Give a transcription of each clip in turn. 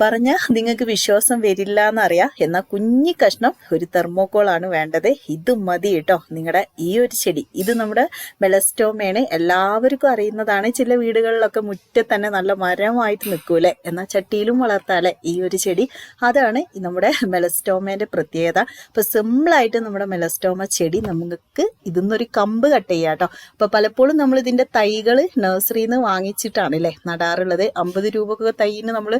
പറഞ്ഞാൽ നിങ്ങൾക്ക് വിശ്വാസം വരില്ല എന്നറിയാം എന്നാൽ കുഞ്ഞി കഷ്ണം ഒരു തെർമോക്കോളാണ് വേണ്ടത്. ഇത് മതി കേട്ടോ നിങ്ങളുടെ ഈ ഒരു ചെടി. ഇത് നമ്മുടെ മെലസ്റ്റോമയാണ് എല്ലാവർക്കും അറിയുന്നതാണ്. ചില വീടുകളിലൊക്കെ മുറ്റത്ത് തന്നെ നല്ല മരമായിട്ട് നിൽക്കൂലേ എന്നാൽ ചട്ടിയിലും വളർത്താലേ ഈ ഒരു ചെടി. അതാണ് നമ്മുടെ മെലസ്റ്റോമേന്റെ പ്രത്യേകത. അപ്പൊ സിമ്പിളായിട്ട് നമ്മുടെ മെലസ്റ്റോമ ചെടി നമുക്ക് ഇതിന്നൊരു കമ്പ് കട്ട് ചെയ്യാം കേട്ടോ. അപ്പൊ പലപ്പോഴും നമ്മൾ ഇതിന്റെ തൈകൾ നഴ്സറിയിൽ നിന്ന് വാങ്ങിച്ചിട്ടാണ് അല്ലേ നടാറുള്ളത്. അമ്പത് രൂപ തൈന് നമ്മൾ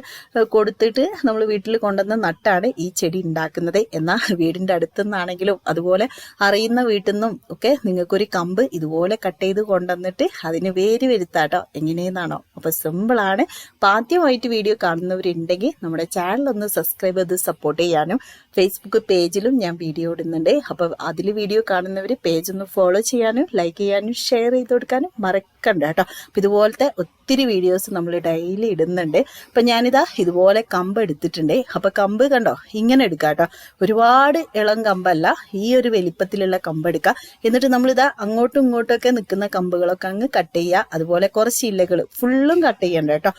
കൊടുത്തിട്ട് നമ്മൾ വീട്ടിൽ കൊണ്ടുവന്ന് നട്ടാണ് ഈ ചെടി ഉണ്ടാക്കുന്നത് എന്നാൽ വീടിന്റെ അടുത്തു നിന്നാണെങ്കിലും അതുപോലെ അറിയുന്ന വീട്ടിൽ നിന്നും ഒക്കെ നിങ്ങൾക്കൊരു കമ്പ് ഇതുപോലെ കട്ട് ചെയ്ത് കൊണ്ടുവന്നിട്ട് അതിന് വേര് വരുത്താട്ടോ. എങ്ങനെയെന്നാണോ? അപ്പൊ സിമ്പിളാണ് അപ്പം ആദ്യമായിട്ട് വീഡിയോ കാണുന്നവരുണ്ടെങ്കിൽ നമ്മുടെ ചാനൽ ഒന്ന് സബ്സ്ക്രൈബ് ചെയ്ത് സപ്പോർട്ട് ചെയ്യാനും ഫേസ്ബുക്ക് പേജിലും ഞാൻ വീഡിയോ ഇടുന്നുണ്ട്. അപ്പോൾ അതിൽ വീഡിയോ കാണുന്നവർ പേജ് ഒന്ന് ഫോളോ ചെയ്യാനും ലൈക്ക് ചെയ്യാനും ഷെയർ ചെയ്ത് കൊടുക്കാനും മറക്കണ്ട കേട്ടോ. അപ്പം ഇതുപോലത്തെ ഒത്തിരി വീഡിയോസ് നമ്മൾ ഡെയിലി ഇടുന്നുണ്ട്. അപ്പം ഞാനിതാ ഇതുപോലെ കമ്പ് എടുത്തിട്ടുണ്ട്. അപ്പം കമ്പ് കണ്ടോ? ഇങ്ങനെ എടുക്കാം കേട്ടോ. ഒരുപാട് ഇളം കമ്പല്ല. ഈ ഒരു വലിപ്പത്തിലുള്ള കമ്പ് എടുക്കുക എന്നിട്ട് നമ്മളിതാ അങ്ങോട്ടും ഇങ്ങോട്ടും ഒക്കെ നിൽക്കുന്ന കമ്പുകളൊക്കെ അങ്ങ് കട്ട് ചെയ്യുക. അതുപോലെ കുറച്ച് ഇലകൾ ഫുള്ളും കട്ട് ചെയ്യണ്ട കേട്ടോ.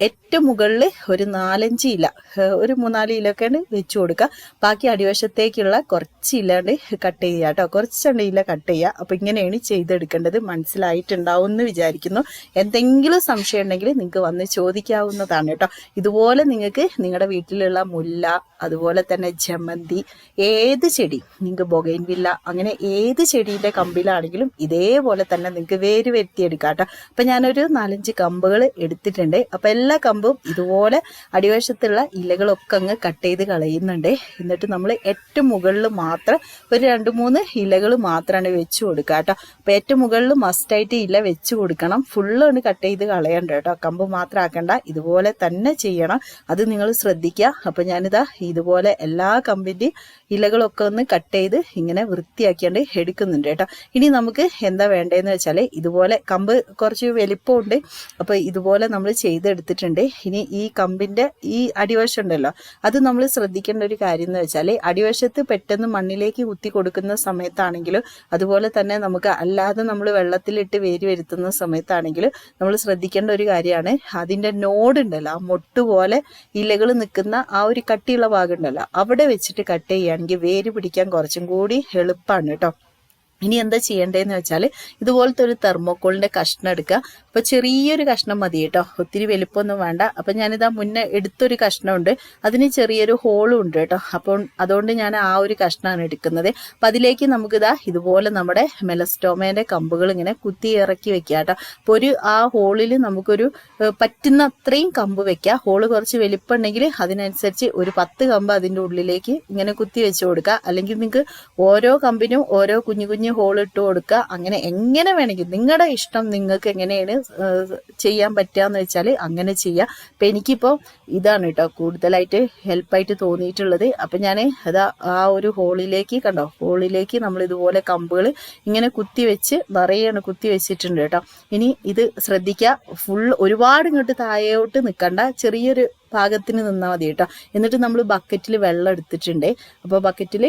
ഏറ്റവും മുകളിൽ ഒരു നാലഞ്ച് ഇല ഒരു മൂന്നാൽ ഇലൊക്കെ വെച്ച് കൊടുക്കുക ബാക്കി അടിവശത്തേക്കുള്ള കുറച്ച് ഇലാണ്ട് കട്ട് ചെയ്യുക കേട്ടോ. കുറച്ചുണ്ട് ഇല കട്ട് ചെയ്യുക. അപ്പൊ ഇങ്ങനെയാണ് ചെയ്തെടുക്കേണ്ടത്. മനസ്സിലായിട്ടുണ്ടാവും എന്ന് വിചാരിക്കുന്നു. എന്തെങ്കിലും സംശയം ഉണ്ടെങ്കിൽ നിങ്ങൾക്ക് വന്ന് ചോദിക്കാവുന്നതാണ് കേട്ടോ. ഇതുപോലെ നിങ്ങൾക്ക് നിങ്ങളുടെ വീട്ടിലുള്ള മുല്ല അതുപോലെ തന്നെ ജമന്തി ഏത് ചെടി നിങ്ങൾക്ക് ബൊഗൈൻവില്ല അങ്ങനെ ഏത് ചെടിയുടെ കമ്പിലാണെങ്കിലും ഇതേപോലെ തന്നെ നിങ്ങൾക്ക് വേര് വരുത്തിയെടുക്കാം കേട്ടോ. അപ്പം ഞാനൊരു നാലഞ്ച് കമ്പുകൾ എടുത്തിട്ടുണ്ട്. അപ്പം എല്ലാ കമ്പും ഇതുപോലെ അടിവശത്തുള്ള ഇലകളൊക്കെ അങ്ങ് കട്ട് ചെയ്ത് കളയുന്നുണ്ട്. എന്നിട്ട് നമ്മൾ ഏറ്റവും മുകളിൽ മാത്രം ഒരു രണ്ട് മൂന്ന് ഇലകൾ മാത്രമാണ് വെച്ച് കൊടുക്കുക കേട്ടോ. അപ്പം ഏറ്റവും മുകളിൽ മസ്റ്റായിട്ട് ഇല വെച്ച് കൊടുക്കണം. ഫുള്ളാണ് കട്ട് ചെയ്ത് കളയണ്ട കേട്ടോ. കമ്പ് മാത്രം ആക്കണ്ട. ഇതുപോലെ തന്നെ ചെയ്യണം. അത് നിങ്ങൾ ശ്രദ്ധിക്കുക. അപ്പം ഞാനിതാ ഇതുപോലെ എല്ലാ കമ്പിന്റെയും ഇലകളൊക്കെ ഒന്ന് കട്ട് ചെയ്ത് ഇങ്ങനെ വൃത്തിയാക്കിയാണ്ട് എടുക്കുന്നുണ്ട് കേട്ടോ. ഇനി നമുക്ക് എന്താ വേണ്ടതെന്ന് വെച്ചാൽ ഇതുപോലെ കമ്പ് കുറച്ച് വലിപ്പമുണ്ട്. അപ്പോൾ ഇതുപോലെ നമ്മൾ ചെയ്തെടുത്തിട്ടുണ്ട്. ഇനി ഈ കമ്പിന്റെ ഈ അടിവശം ഉണ്ടല്ലോ അത് നമ്മൾ ശ്രദ്ധിക്കേണ്ട ഒരു കാര്യം എന്ന് വെച്ചാൽ അടിവശത്ത് പെട്ടെന്ന് മണ്ണിലേക്ക് കുത്തി കൊടുക്കുന്ന സമയത്താണെങ്കിലും അതുപോലെ തന്നെ നമുക്ക് അല്ലാതെ നമ്മൾ വെള്ളത്തിലിട്ട് വേര് വരുത്തുന്ന സമയത്താണെങ്കിലും നമ്മൾ ശ്രദ്ധിക്കേണ്ട ഒരു കാര്യമാണ്. അതിന്റെ നോഡ് ഉണ്ടല്ലോ ആ മൊട്ടുപോലെ ഇലകൾ നിൽക്കുന്ന ആ ഒരു കട്ടിയുള്ള ഭാഗം ഉണ്ടല്ലോ അവിടെ വെച്ചിട്ട് കട്ട് ചെയ്യുകയാണെങ്കിൽ വേര് പിടിക്കാൻ കുറച്ചും കൂടി എളുപ്പമാണ് കേട്ടോ. ഇനി എന്താ ചെയ്യേണ്ടതെന്ന് വെച്ചാൽ ഇതുപോലത്തെ ഒരു തെർമോക്കോളിന്റെ കഷ്ണം എടുക്കുക. അപ്പോൾ ചെറിയൊരു കഷ്ണം മതി കേട്ടോ. ഒത്തിരി വലിപ്പമൊന്നും വേണ്ട. അപ്പം ഞാനിതാ മുന്നേ എടുത്തൊരു കഷ്ണമുണ്ട്. അതിന് ചെറിയൊരു ഹോളും ഉണ്ട് കേട്ടോ. അപ്പോൾ അതുകൊണ്ട് ഞാൻ ആ ഒരു കഷ്ണമാണ് എടുക്കുന്നത്. അപ്പം അതിലേക്ക് നമുക്കിതാ ഇതുപോലെ നമ്മുടെ മെലസ്റ്റോമേന്റെ കമ്പുകൾ ഇങ്ങനെ കുത്തി ഇറക്കി വെക്കുക കേട്ടോ. അപ്പോൾ ഒരു ആ ഹോളിൽ നമുക്കൊരു പറ്റുന്ന അത്രയും കമ്പ് വെക്കുക. ഹോൾ കുറച്ച് വലിപ്പമുണ്ടെങ്കിൽ അതിനനുസരിച്ച് ഒരു പത്ത് കമ്പ് അതിന്റെ ഉള്ളിലേക്ക് ഇങ്ങനെ കുത്തി വെച്ച് കൊടുക്കുക. അല്ലെങ്കിൽ നിങ്ങൾക്ക് ഓരോ കമ്പിനും ഓരോ കുഞ്ഞു കുഞ്ഞു ഹോൾ ഇട്ട് കൊടുക്കുക അങ്ങനെ എങ്ങനെ വേണമെങ്കിൽ നിങ്ങളുടെ ഇഷ്ടം നിങ്ങൾക്ക് എങ്ങനെയാണ് ചെയ്യാൻ പറ്റുകയെന്ന് വെച്ചാൽ അങ്ങനെ ചെയ്യുക അപ്പം എനിക്കിപ്പോൾ ഇതാണ് കേട്ടോ കൂടുതലായിട്ട് ഹെൽപ്പായിട്ട് തോന്നിയിട്ടുള്ളത്. അപ്പം ഞാൻ അതാ ആ ഒരു ഹോളിലേക്ക് കണ്ടോ ഹോളിലേക്ക് നമ്മൾ ഇതുപോലെ കമ്പുകൾ ഇങ്ങനെ കുത്തി വെച്ച് നിറയാണ് കുത്തി വെച്ചിട്ടുണ്ട് കേട്ടോ ഇനി ഇത് ശ്രദ്ധിക്കുക ഫുൾ ഒരുപാട് ഇങ്ങോട്ട് താഴോട്ട് നിൽക്കണ്ട ചെറിയൊരു പാകത്തിന് നിന്നാൽ മതി കേട്ടോ. എന്നിട്ട് നമ്മൾ ബക്കറ്റിൽ വെള്ളം എടുത്തിട്ടുണ്ട്. അപ്പോൾ ബക്കറ്റിൽ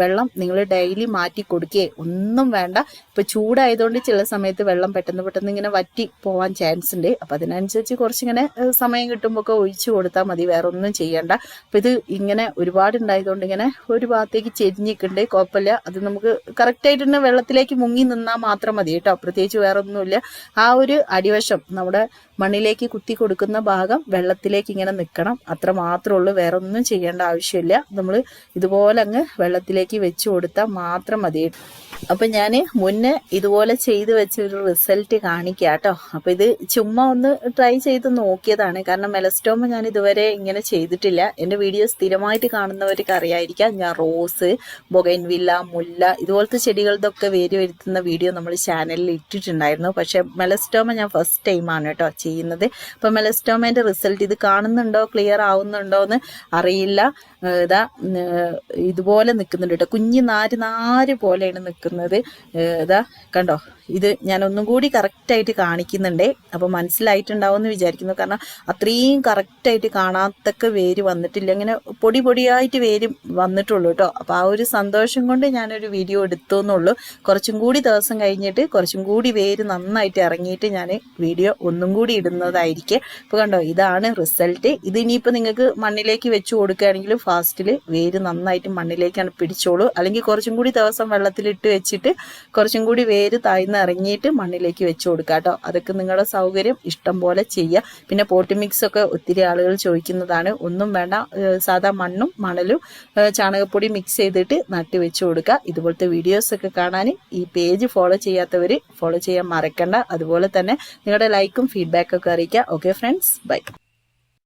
വെള്ളം നിങ്ങൾ ഡെയിലി മാറ്റി കൊടുക്കേ. ഒന്നും വേണ്ട. ഇപ്പോൾ ചൂടായതുകൊണ്ട് ചില സമയത്ത് വെള്ളം പെട്ടെന്ന് പെട്ടെന്ന് ഇങ്ങനെ വറ്റി പോകാൻ ചാൻസ് ഉണ്ട്. അപ്പോൾ അതിനനുസരിച്ച് കുറച്ചിങ്ങനെ സമയം കിട്ടുമ്പോൾ ഒക്കെ ഒഴിച്ചു കൊടുത്താൽ മതി. വേറെ ഒന്നും ചെയ്യണ്ട. അപ്പോൾ ഇത് ഇങ്ങനെ ഒരുപാട് ഉണ്ടായതുകൊണ്ട് ഇങ്ങനെ ഒരു ഭാഗത്തേക്ക് ചെരിഞ്ഞിട്ടുണ്ട്. കുഴപ്പമില്ല. അത് നമുക്ക് കറക്റ്റായിട്ട് തന്നെ വെള്ളത്തിലേക്ക് മുങ്ങി നിന്നാൽ മാത്രം മതി കേട്ടോ. പ്രത്യേകിച്ച് വേറെ ഒന്നുമില്ല ആ ഒരു അടിവശം നമ്മുടെ മണ്ണിലേക്ക് കുത്തി കൊടുക്കുന്ന ഭാഗം വെള്ളത്തിലേക്ക് ഇങ്ങനെ നിൽക്കണം അത്ര മാത്രമേ ഉള്ളൂ വേറെ ഒന്നും ചെയ്യേണ്ട ആവശ്യമില്ല. നമ്മൾ ഇതുപോലെ അങ്ങ് വെള്ളത്തിലേക്ക് വെച്ച് കൊടുത്താൽ മാത്രം മതി. അപ്പൊ ഞാൻ മുന്നേ ഇതുപോലെ ചെയ്ത് വെച്ച ഒരു റിസൾട്ട് കാണിക്കുക കേട്ടോ അപ്പൊ ഇത് ചുമ്മാ ഒന്ന് ട്രൈ ചെയ്ത് നോക്കിയതാണ്. കാരണം മെലസ്റ്റോമ ഞാൻ ഇതുവരെ ഇങ്ങനെ ചെയ്തിട്ടില്ല. എന്റെ വീഡിയോ സ്ഥിരമായിട്ട് കാണുന്നവർക്ക് അറിയായിരിക്കാം. ഞാൻ റോസ് ബൊഗൈൻവില്ല മുല്ല ഇതുപോലത്തെ ചെടികളുടെ വേര് വരുത്തുന്ന വീഡിയോ നമ്മൾ ചാനലിൽ ഇട്ടിട്ടുണ്ടായിരുന്നു. പക്ഷെ മെലസ്റ്റോമ ഞാൻ ഫസ്റ്റ് ടൈമാണ് കേട്ടോ ചെയ്യുന്നത്. അപ്പൊ മെലസ്റ്റോമേന്റെ റിസൾട്ട് ഇത് കാണുന്നുണ്ടോ ക്ലിയർ ആവുന്നുണ്ടോ എന്ന് അറിയില്ല. ഇതാ ഇതുപോലെ നിൽക്കുന്നുണ്ട് കേട്ടോ. കുഞ്ഞു നാര് നാര് പോലെയാണ് നിൽക്കുന്നത് ഇതാ കണ്ടോ? ഇത് ഞാൻ ഒന്നും കൂടി കറക്റ്റായിട്ട് കാണിക്കുന്നുണ്ടേ. അപ്പോൾ മനസ്സിലായിട്ടുണ്ടാവും എന്ന് വിചാരിക്കുന്നു. കാരണം അത്രയും കറക്റ്റായിട്ട് കാണാത്തക്ക വേര് വന്നിട്ടില്ല. ഇങ്ങനെ പൊടി പൊടിയായിട്ട് വേര് വന്നിട്ടുള്ളൂ കേട്ടോ. അപ്പോൾ ആ ഒരു സന്തോഷം കൊണ്ട് ഞാനൊരു വീഡിയോ എടുത്തു എന്നുള്ളൂ കുറച്ചും കൂടി ദിവസം കഴിഞ്ഞിട്ട് കുറച്ചും കൂടി വേര് നന്നായിട്ട് ഇറങ്ങിയിട്ട് ഞാൻ വീഡിയോ ഒന്നും കൂടി ഇടുന്നതായിരിക്കും. ഇപ്പോൾ കണ്ടോ ഇതാണ് റിസൾട്ട് ഇത് ഇനിയിപ്പോൾ നിങ്ങൾക്ക് മണ്ണിലേക്ക് വെച്ച് കൊടുക്കുകയാണെങ്കിൽ ഫാസ്റ്റിൽ വേര് നന്നായിട്ട് മണ്ണിലേക്കാണ് പിടിച്ചോളൂ. അല്ലെങ്കിൽ കുറച്ചും കൂടി ദിവസം വെള്ളത്തിലിട്ട് വെച്ചിട്ട് കുറച്ചും കൂടി വേര് താഴ്ന്ന് ഇറങ്ങിയിട്ട് മണ്ണിലേക്ക് വെച്ച് കൊടുക്കുക കേട്ടോ. അതൊക്കെ നിങ്ങളുടെ സൗകര്യം. ഇഷ്ടം പോലെ ചെയ്യുക പിന്നെ പോട്ടി മിക്സ് ഒക്കെ ഒത്തിരി ആളുകൾ ചോദിക്കുന്നതാണ്. ഒന്നും വേണ്ട. സാധാ മണ്ണും മണലും ചാണകപ്പൊടി മിക്സ് ചെയ്തിട്ട് നട്ട് വെച്ച് കൊടുക്കുക. ഇതുപോലത്തെ വീഡിയോസ് ഒക്കെ കാണാൻ ഈ പേജ് ഫോളോ ചെയ്യാത്തവർ ഫോളോ ചെയ്യാൻ മറക്കണ്ട. അതുപോലെ തന്നെ നിങ്ങളുടെ ലൈക്കും ഫീഡ്ബാക്കും ഒക്കെ അറിയിക്കുക. Okay friends bye